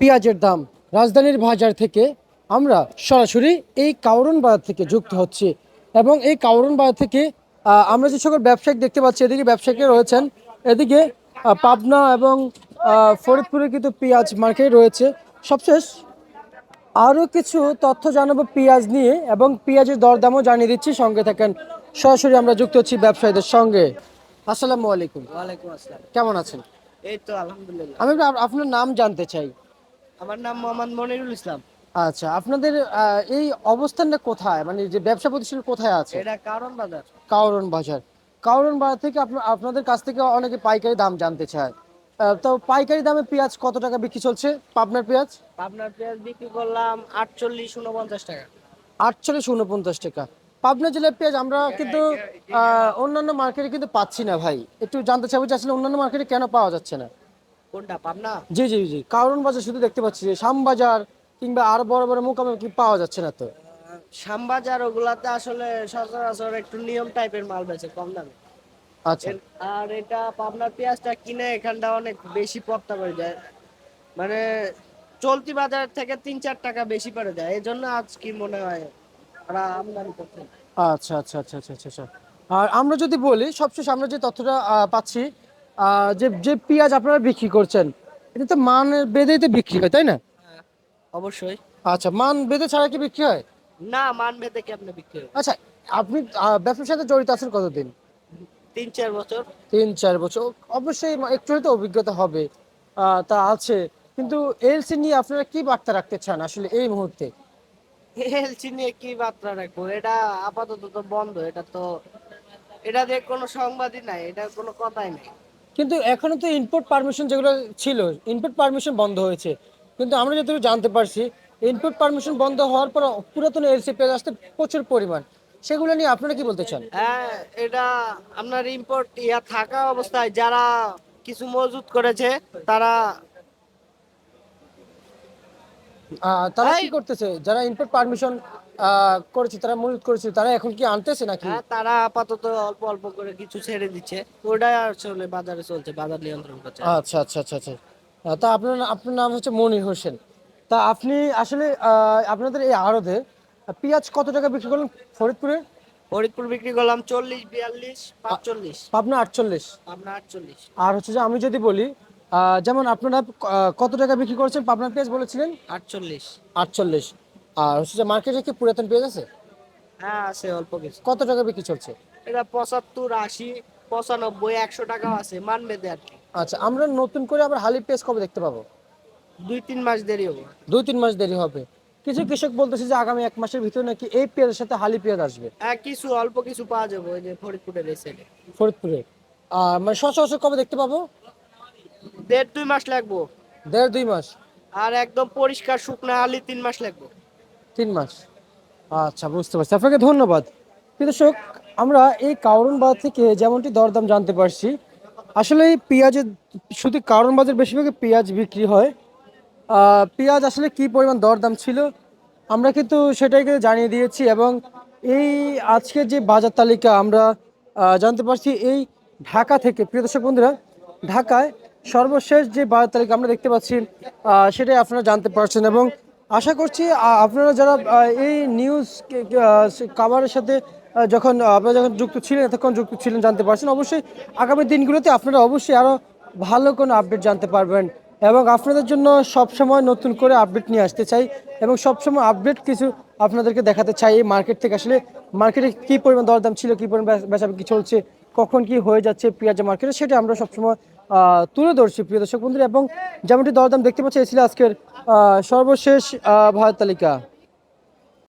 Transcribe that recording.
পেঁয়াজের দাম রাজধানীর বাজার থেকে আমরা সরাসরি এই কাউরন বাজার থেকে যুক্ত হচ্ছি এবং এই কাউরন বাজার থেকে আমরা যে সকল ব্যবসায়িক দেখতে পাচ্ছি এদিকে ব্যবসায়িক রয়েছেন এদিকে পাবনা এবং ফরিদপুরে কিন্তু পেঁয়াজ মার্কেট রয়েছে। সবশেষ আরও কিছু তথ্য জানাব পেঁয়াজ নিয়ে এবং পেঁয়াজের দরদামও জানিয়ে দিচ্ছি সঙ্গে থাকেন। সরাসরি আমরা যুক্ত হচ্ছি ব্যবসায়ীদের সঙ্গে। আসসালামু আলাইকুম। ওয়ালাইকুম আসসালাম। কেমন আছেন? এই তো আলহামদুলিল্লাহ। আমি আপনার নাম জানতে চাই। আমার নাম মোহাম্মদ মনিরুল ইসলাম। আচ্ছা আপনাদের এই অবস্থানটা কোথায়? মানে যে ব্যবসা প্রতিষ্ঠান কোথায় আছে? এটা কারণ বাজার। কাউরন বাজার। কাউরন বাজার থেকে আপনাদের কাছ থেকে অনেকে পাইকারি দাম জানতে চায়। তো পাইকারি দামে পেঁয়াজ কত টাকা বিক্রি চলছে? পাবনার পেঁয়াজ? আপনার পেঁয়াজ বিক্রি করলাম আটচল্লিশ উনপঞ্চাশ টাকা। আটচল্লিশ উনপঞ্চাশ টাকা। পাবনা জেলার পেঁয়াজ আমরা কিন্তু আহ, অন্যান্য মার্কেটে কিন্তু পাচ্ছি না ভাই। একটু জানতে চাইব যে আসলে অন্যান্য মার্কেটে কেন পাওয়া যাচ্ছে না? কোনটা পাবনা? জি জি জি। কারণ বাজার শুধু দেখতে পাচ্ছি যে শ্যামবাজার কিংবা আর বড় বড় মোকামে কি পাওয়া যাচ্ছে না তো? শ্যামবাজার ওগুলাতে আসলে সচরাচর একটু নিয়ম টাইপের মাল বেচে কম দামে। আচ্ছা। আর এটা পাবনার পেঁয়াজটা কিনে এখানটা অনেক বেশি পড়তা পড়ে যায় মানে চলতি বাজার থেকে তিন চার টাকা বেশি পড়ে যায় এই জন্য আজ কি মনে হয় ওরা আমদানি করছে আচ্ছা আচ্ছা আচ্ছা আচ্ছা আচ্ছা। আর আমরা যদি বলি সবশেষ আমরা যে তথ্যটা পাচ্ছি যে যে পেঁয়াজ আপনারা বিক্রি করছেন এটা তো মান বেঁধেই তো বিক্রি হয় তাই না? অবশ্যই। আচ্ছা মান বেঁধে ছাড়া কি বিক্রি হয়? না মান ভেদে কি আপনি বিক্রি হয়? আচ্ছা আপনি ব্যবসার সাথে জড়িত আছেন কতদিন? তিন চার বছর। তিন চার বছর। অবশ্যই একটু হয়তো অভিজ্ঞতা হবে তা আছে। কিন্তু এলসি নিয়ে আপনারা কি বার্তা রাখতে চান আসলে এই মুহূর্তে? এলসি নিয়ে কি মাত্রা রাখব? এটা আপাতত তো বন্ধ এটা তো এটা দিয়ে কোনো সংবাদই নাই এটা কোনো কথাই নেই। কিন্তু এখনও তো ইনপুট পারমিশন যেগুলো ছিল ইনপুট পারমিশন বন্ধ হয়েছে। কিন্তু আমরা যতটুকু জানতে পারছি ইনপুট পারমিশন বন্ধ হওয়ার পর পুরাতন এলসি পেজ আসতে প্রচুর পরিমাণ। সেগুলো নিয়ে আপনারা কি বলতে চান? হ্যাঁ এটা আপনার ইম্পোর্ট ইয়া থাকা অবস্থায় যারা কিছু মজুত করেছে, তারা তারা কি করতেছে? যারা ইনপুট পারমিশন করেছে তারা মূলত করেছে তারা এখন কি আনতেছে নাকি? হ্যাঁ তারা আপাতত অল্প অল্প করে কিছু ছেড়ে দিচ্ছে। ওটা আসলে বাজারে চলছে বাজার নিয়ন্ত্রণ করছে। আচ্ছা আচ্ছা আচ্ছা আচ্ছা। তা আপনার আপনার নাম হচ্ছে মনির হোসেন। তা আপনি আসলে আপনাদের এই আড়তে পেঁয়াজ কত টাকা বিক্রি করলেন ফরিদপুরে? ফরিদপুর বিক্রি করলাম চল্লিশ বিয়াল্লিশ পাঁচচল্লিশ। পাবনা আটচল্লিশ। আপনার আটচল্লিশ। আর হচ্ছে যে আমি যদি বলি যেমন আপনারা কত টাকা বিক্রি করছেন? পাবনা পেঁয়াজ বলেছিলেন? আটচল্লিশ। আটচল্লিশ। আর হচ্ছে যে মার্কেটে কি পুরাতন পেঁয়াজ আছে? হ্যাঁ আছে অল্প কিছু। কত টাকা বিক্রি চলছে? এটা পঁচাত্তর আশি পঁচানব্বই একশো টাকাও আছে মানবে আর কি। আচ্ছা আমরা নতুন করে আবার হালি পেঁয়াজ কবে দেখতে পাবো? দুই তিন মাস দেরি হবে। দুই তিন মাস দেরি হবে। কিছু কৃষক বলতেছে যে আগামী এক মাসের ভিতরে নাকি এই পেঁয়াজের সাথে হালি পেঁয়াজ আসবে। হ্যাঁ কিছু অল্প কিছু পাওয়া যাবে ওই যে ফরিদপুরের এই সাইডে ফরিদপুরে। আর মানে সচরাচর কবে দেখতে পাবো? দেড় দুই মাস লাগবো। দেড় দুই মাস? আর একদম পরিষ্কার শুকনা আলি তিন মাস লাগবে। তিন মাস? আচ্ছা বুঝতে পারছি। আপনাকে ধন্যবাদ। দর্শক আমরা এই কারণ বাজার থেকে যেমনটি দরদাম জানতে পারছি আসলে এই পেঁয়াজের শুধু কারণ বাজার বেশিরভাগই পেঁয়াজ বিক্রি হয়। পেঁয়াজ আসলে কি পরিমাণ দরদাম ছিল আমরা কিন্তু সেটাই কিন্তু জানিয়ে দিয়েছি এবং এই আজকের যে বাজার তালিকা আমরা জানতে পারছি এই ঢাকা থেকে। প্রিয় দর্শক বন্ধুরা ঢাকায় সর্বশেষ যে বাজার তালিকা আমরা দেখতে পাচ্ছি সেটাই আপনারা জানতে পারছেন এবং আশা করছি আপনারা যারা এই নিউজ কাভারের সাথে যখন আপনারা যখন যুক্ত ছিলেন তখন যুক্ত ছিলেন, জানতে পারছেন, অবশ্যই আগামী দিনগুলোতে আপনারা অবশ্যই আরও ভালো কোনো আপডেট জানতে পারবেন এবং আপনাদের জন্য সবসময় নতুন করে আপডেট নিয়ে আসতে চাই এবং সবসময় আপডেট কিছু আপনাদেরকে দেখাতে চাই এই মার্কেট থেকে আসলে মার্কেটে কী পরিমাণ দরদাম ছিল, কী পরিমাণ বেচা কি চলছে, কখন কি হয়ে যাচ্ছে পেঁয়াজের মার্কেটে সেটা আমরা সবসময় তুলে ধরছি প্রিয় দর্শক বন্ধুরা, এবং যেমনটি দরদাম দেখতে পাচ্ছি এসিলে আজকের সর্বশেষ ভারত তালিকা।